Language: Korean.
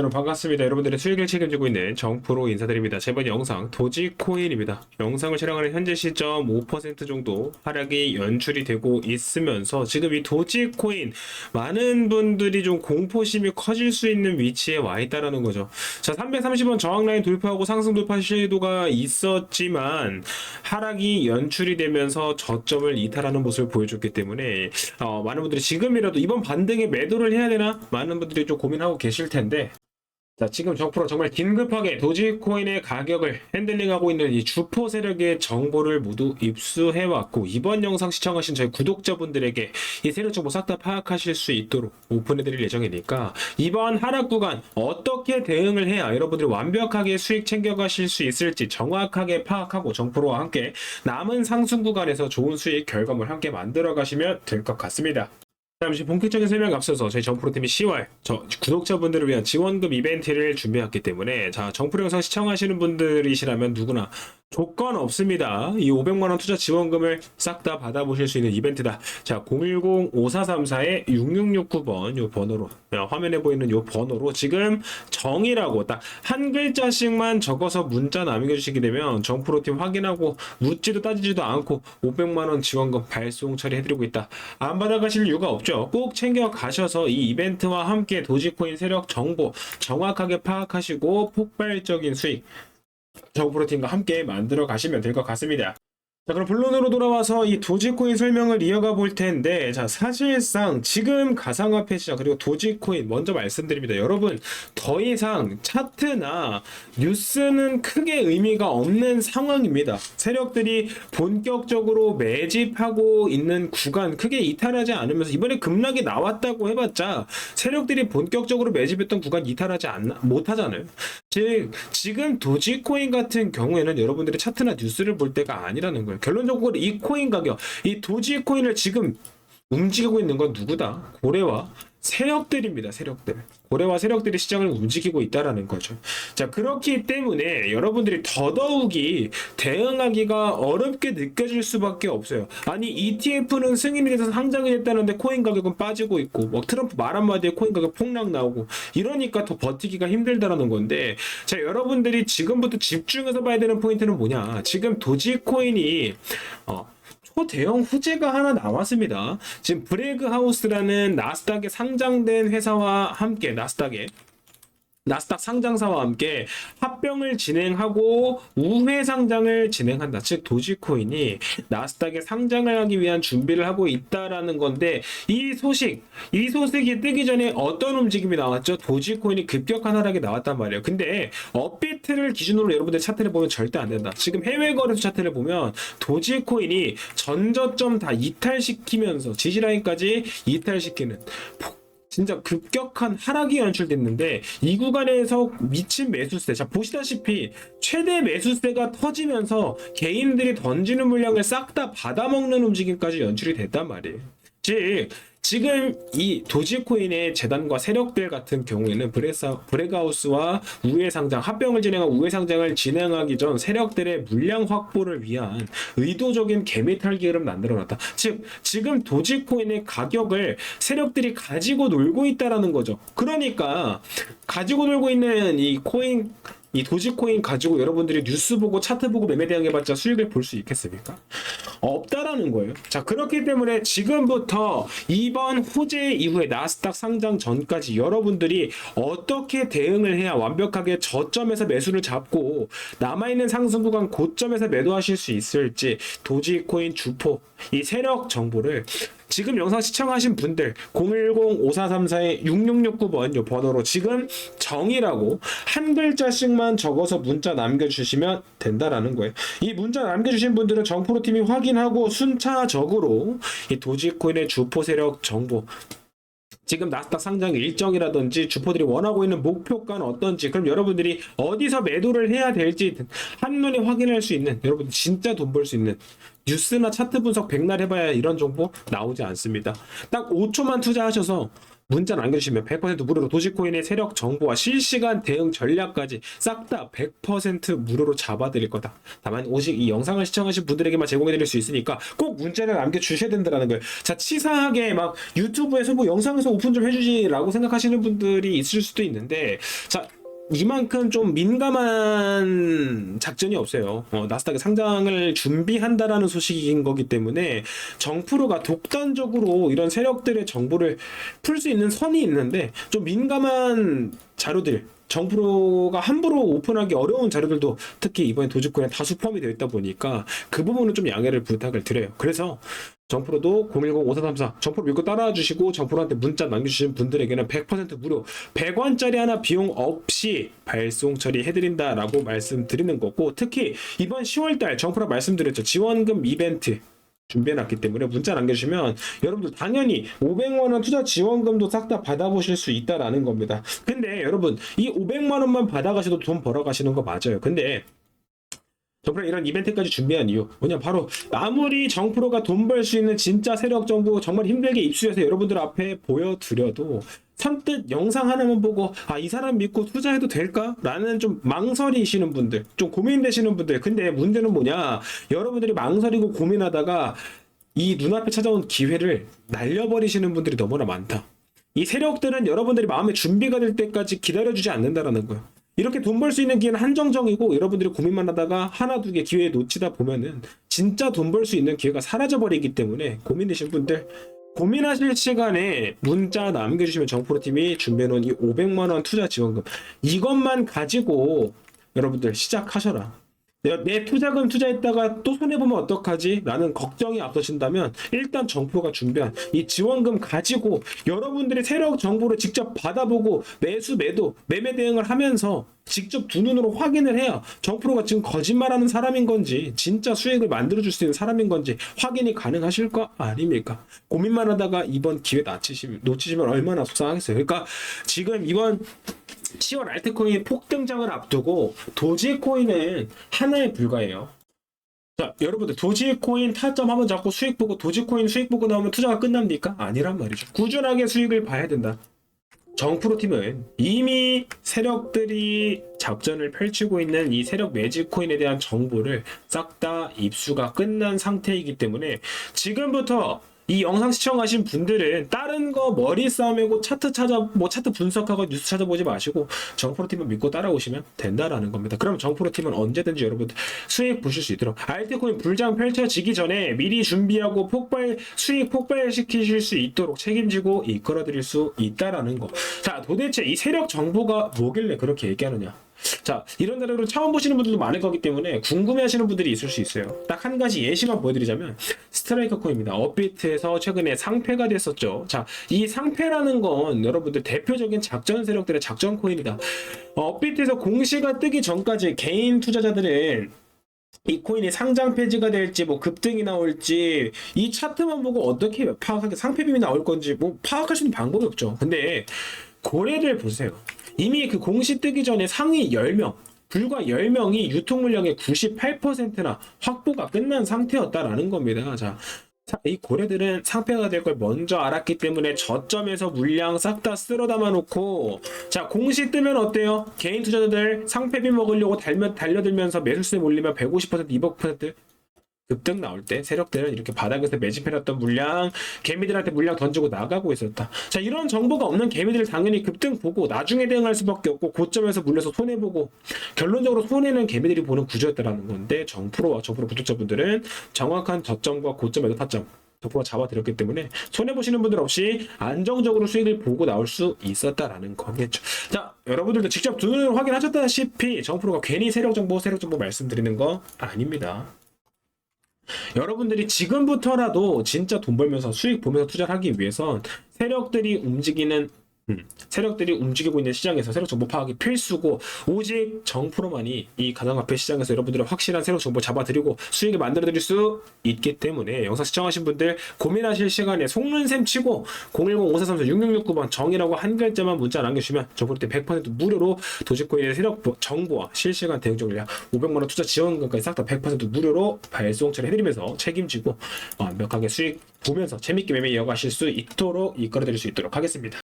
여러분 반갑습니다. 여러분들의 수익을 책임지고 있는 정프로 인사드립니다. 이번 영상 도지코인입니다. 영상을 촬영하는 현재 시점 5% 정도 하락이 연출이 되고 있으면서 지금 이 도지코인 많은 분들이 좀 공포심이 커질 수 있는 위치에 와 있다라는 거죠. 자, 330원 저항 라인 돌파하고 상승 돌파 시도가 있었지만 하락이 연출이 되면서 저점을 이탈하는 모습을 보여줬기 때문에 어, 많은 분들이 지금이라도 이번 반등에 매도를 해야 되나 많은 분들이 좀 고민하고 계실 텐데 자, 지금 정프로 정말 긴급하게 도지코인의 가격을 핸들링하고 있는 이 주포 세력의 정보를 모두 입수해왔고, 이번 영상 시청하신 저희 구독자분들에게 이 세력 정보 싹 다 파악하실 수 있도록 오픈해드릴 예정이니까, 이번 하락 구간 어떻게 대응을 해야 여러분들이 완벽하게 수익 챙겨가실 수 있을지 정확하게 파악하고 정프로와 함께 남은 상승 구간에서 좋은 수익 결과물 함께 만들어 가시면 될 것 같습니다. 잠시 본격적인 설명 앞서서 저희 정프로팀이 10월 저 구독자분들을 위한 지원금 이벤트를 준비했기 때문에 자 정프로 영상 시청하시는 분들이시라면 누구나 조건 없습니다. 이 500만원 투자 지원금을 싹 다 받아보실 수 있는 이벤트다. 자 010-5434의 6669번 요 번호로 야, 화면에 보이는 요 번호로 지금 정이라고 딱 한 글자씩만 적어서 문자 남겨주시게 되면 정프로팀 확인하고 묻지도 따지지도 않고 500만원 지원금 발송 처리해드리고 있다. 안 받아가실 이유가 없죠. 꼭 챙겨 가셔서 이 이벤트와 함께 도지코인 세력 정보 정확하게 파악하시고 폭발적인 수익 정프로팀과 함께 만들어 가시면 될 것 같습니다. 자, 그럼 본론으로 돌아와서 이 도지코인 설명을 이어가 볼 텐데, 자, 사실상 지금 가상화폐 시장, 그리고 도지코인 먼저 말씀드립니다. 여러분, 더 이상 차트나 뉴스는 크게 의미가 없는 상황입니다. 세력들이 본격적으로 매집하고 있는 구간 크게 이탈하지 않으면서 이번에 급락이 나왔다고 해봤자 세력들이 본격적으로 매집했던 구간 이탈하지 않, 못하잖아요. 즉, 지금 도지코인 같은 경우에는 여러분들이 차트나 뉴스를 볼 때가 아니라는 거예요. 결론적으로 이 코인 가격, 이 도지코인을 지금 움직이고 있는 건 누구다? 고래와 세력들입니다. 세력들. 고래와 세력들이 시장을 움직이고 있다라는 거죠. 자, 그렇기 때문에 여러분들이 더더욱이 대응하기가 어렵게 느껴질 수밖에 없어요. 아니, ETF는 승인이 돼서 상장이 됐다는데 코인 가격은 빠지고 있고, 뭐 트럼프 말 한마디에 코인 가격 폭락 나오고, 이러니까 더 버티기가 힘들다라는 건데, 자, 여러분들이 지금부터 집중해서 봐야 되는 포인트는 뭐냐. 지금 도지코인이, 어, 초대형 후재가 하나 나왔습니다. 지금 브레그 하우스라는 나스닥에 상장된 회사와 함께 나스닥에 나스닥 상장사와 함께 합병을 진행하고 우회 상장을 진행한다. 즉 도지코인이 나스닥에 상장을 하기 위한 준비를 하고 있다라는 건데 이 소식, 이 소식이 뜨기 전에 어떤 움직임이 나왔죠? 도지코인이 급격한 하락이 나왔단 말이에요. 근데 업비트를 기준으로 여러분들 차트를 보면 절대 안 된다. 지금 해외 거래소 차트를 보면 도지코인이 전저점 다 이탈시키면서 지지라인까지 이탈시키는 폭 진짜 급격한 하락이 연출됐는데 이 구간에서 미친 매수세 자 보시다시피 최대 매수세가 터지면서 개인들이 던지는 물량을 싹 다 받아먹는 움직임까지 연출이 됐단 말이에요. 즉 지금 이 도지코인의 재단과 세력들 같은 경우에는 브레사, 브레가우스와 우회 상장, 합병을 진행한 우회 상장을 진행하기 전 세력들의 물량 확보를 위한 의도적인 개미탈 기를 만들어놨다. 즉, 지금 도지코인의 가격을 세력들이 가지고 놀고 있다라는 거죠. 그러니까 가지고 놀고 있는 이 코인 이 도지코인 가지고 여러분들이 뉴스 보고 차트 보고 매매 대응해봤자 수익을 볼 수 있겠습니까? 없다라는 거예요. 자 그렇기 때문에 지금부터 이번 호재 이후에 나스닥 상장 전까지 여러분들이 어떻게 대응을 해야 완벽하게 저점에서 매수를 잡고 남아있는 상승 구간 고점에서 매도하실 수 있을지 도지코인 주포 이 세력 정보를 지금 영상 시청하신 분들 010-5434의 6669번 요 번호로 지금 정이라고 한 글자씩만 적어서 문자 남겨주시면 된다라는 거예요. 이 문자 남겨주신 분들은 정프로팀이 확인하고 순차적으로 이 도지코인의 주포 세력 정보 지금 나스닥 상장 일정이라든지 주포들이 원하고 있는 목표가는 어떤지 그럼 여러분들이 어디서 매도를 해야 될지 한눈에 확인할 수 있는 여러분 진짜 돈 벌 수 있는 뉴스나 차트 분석 백날 해봐야 이런 정보 나오지 않습니다. 딱 5초만 투자하셔서 문자 남겨주시면 100% 무료로 도지코인의 세력 정보와 실시간 대응 전략까지 싹 다 100% 무료로 잡아드릴 거다. 다만 오직 이 영상을 시청하신 분들에게만 제공해드릴 수 있으니까 꼭 문자를 남겨주셔야 된다는 거예요. 자 치사하게 막 유튜브에서 뭐 영상에서 오픈 좀 해주지라고 생각하시는 분들이 있을 수도 있는데 자 이만큼 좀 민감한 작전이 없어요. 어, 나스닥에 상장을 준비한다라는 소식인 거기 때문에 정프로가 독단적으로 이런 세력들의 정보를 풀 수 있는 선이 있는데 좀 민감한 자료들 정프로가 함부로 오픈하기 어려운 자료들도 특히 이번에 도지코인에 다수 포함이 되어 있다 보니까 그 부분은 좀 양해를 부탁을 드려요. 그래서 정프로도 010-5434 정프로 믿고 따라와 주시고 정프로한테 문자 남겨주신 분들에게는 100% 무료 100원짜리 하나 비용 없이 발송 처리해드린다 라고 말씀드리는 거고 특히 이번 10월달 정프로 말씀드렸죠. 지원금 이벤트 준비해놨기 때문에 문자 남겨주시면 여러분들 당연히 500만원 투자 지원금도 싹 다 받아보실 수 있다라는 겁니다. 근데 여러분 이 500만원만 받아가셔도 돈 벌어가시는 거 맞아요. 근데 정프로 이런 이벤트까지 준비한 이유. 뭐냐 바로 아무리 정프로가 돈 벌 수 있는 진짜 세력 정보 정말 힘들게 입수해서 여러분들 앞에 보여드려도 선뜻 영상 하나만 보고 아 이 사람 믿고 투자해도 될까? 라는 좀 망설이시는 분들 좀 고민되시는 분들. 근데 문제는 뭐냐? 여러분들이 망설이고 고민하다가 이 눈앞에 찾아온 기회를 날려버리시는 분들이 너무나 많다. 이 세력들은 여러분들이 마음의 준비가 될 때까지 기다려주지 않는다라는 거예요 이렇게 돈 벌 수 있는 기회는 한정적이고 여러분들이 고민만 하다가 하나 두 개 기회 놓치다 보면은 진짜 돈 벌 수 있는 기회가 사라져 버리기 때문에 고민되신 분들 고민하실 시간에 문자 남겨주시면 정프로팀이 준비해놓은 이 500만원 투자 지원금 이것만 가지고 여러분들 시작하셔라 내가 내 투자금 투자했다가 또 손해보면 어떡하지? 라는 걱정이 앞서신다면 일단 정프로가 준비한 이 지원금 가지고 여러분들이 세력 정보를 직접 받아보고 매수 매도 매매 대응을 하면서 직접 두 눈으로 확인을 해야 정프로가 지금 거짓말하는 사람인 건지 진짜 수익을 만들어줄 수 있는 사람인 건지 확인이 가능하실 거 아닙니까? 고민만 하다가 이번 기회 놓치시면 얼마나 속상하겠어요. 그러니까 지금 이번 10월 알트코인 폭등장을 앞두고 도지코인은 하나에 불과해요. 자, 여러분들 도지코인 타점 한번 잡고 수익 보고 도지코인 수익 보고 나오면 투자가 끝납니까? 아니란 말이죠. 꾸준하게 수익을 봐야 된다. 정프로팀은 이미 세력들이 작전을 펼치고 있는 이 세력 매직코인에 대한 정보를 싹 다 입수가 끝난 상태이기 때문에 지금부터 이 영상 시청하신 분들은 다른 거 머리 싸매고 차트 찾아 뭐 차트 분석하고 뉴스 찾아보지 마시고 정프로팀을 믿고 따라오시면 된다라는 겁니다. 그럼 정프로팀은 언제든지 여러분들 수익 보실 수 있도록 알트코인 불장 펼쳐지기 전에 미리 준비하고 폭발 수익 폭발시키실 수 있도록 책임지고 이끌어드릴 수 있다라는 거. 자 도대체 이 세력 정보가 뭐길래 그렇게 얘기하느냐? 자, 이런 자료를 처음 보시는 분들도 많을 거기 때문에 궁금해 하시는 분들이 있을 수 있어요. 딱 한 가지 예시만 보여드리자면, 스트라이커 코인입니다. 업비트에서 최근에 상패가 됐었죠. 자, 이 상패라는 건 여러분들 대표적인 작전 세력들의 작전. 어, 업비트에서 공시가 뜨기 전까지 개인 투자자들은 이 코인이 상장 폐지가 될지 뭐 급등이 나올지 이 차트만 보고 어떻게 파악하게 상패빔이 나올 건지 뭐 있는 방법이 없죠. 근데 고래를 보세요. 이미 그 공시 뜨기 전에 상위 10명 불과 10명이 유통 물량의 98%나 확보가 끝난 상태였다라는 겁니다. 자, 자, 이 고래들은 상패가 될 걸 먼저 알았기 때문에 저점에서 물량 싹 다 쓸어 담아 놓고 자 공시 뜨면 어때요? 개인 투자자들 상패비 먹으려고 달며, 달려들면서 매수세 몰리면 150% 200% 급등 나올 때 세력들은 이렇게 바닥에서 매집해놨던 물량 개미들한테 물량 던지고 나가고 있었다. 자 이런 정보가 없는 개미들 당연히 급등 보고 나중에 대응할 수밖에 없고 고점에서 물려서 손해 보고 결론적으로 손해는 개미들이 보는 구조였다라는 건데 정프로와 정프로 구독자분들은 정확한 저점과 고점에서 타점 정프로가 잡아드렸기 때문에 손해 보시는 분들 없이 안정적으로 수익을 보고 나올 수 있었다라는 거겠죠. 자 여러분들도 직접 두 눈으로 확인하셨다시피 정프로가 괜히 세력 정보 세력 정보 말씀드리는 거 아닙니다. 여러분들이 지금부터라도 진짜 돈 벌면서 수익 보면서 투자를 하기 위해선 세력들이 움직이는 음, 세력들이 움직이고 있는 시장에서 세력 정보 파악이 필수고 오직 정프로만이 이 가상화폐 시장에서 여러분들의 확실한 세력 정보 잡아드리고 수익을 만들어드릴 수 있기 때문에 영상 시청하신 분들 고민하실 시간에 속는 셈 치고 010-5434-6669번 정이라고 한 글자만 문자 남겨주시면 정프로 때100% 무료로 도지코인의 세력 정보와 실시간 대응 전략 500만원 투자 지원금까지 싹 다 100% 무료로 발송 처리해드리면서 책임지고 완벽하게 수익 보면서 재밌게 매매 이어가실 수 있도록 이끌어드릴 수 있도록 하겠습니다.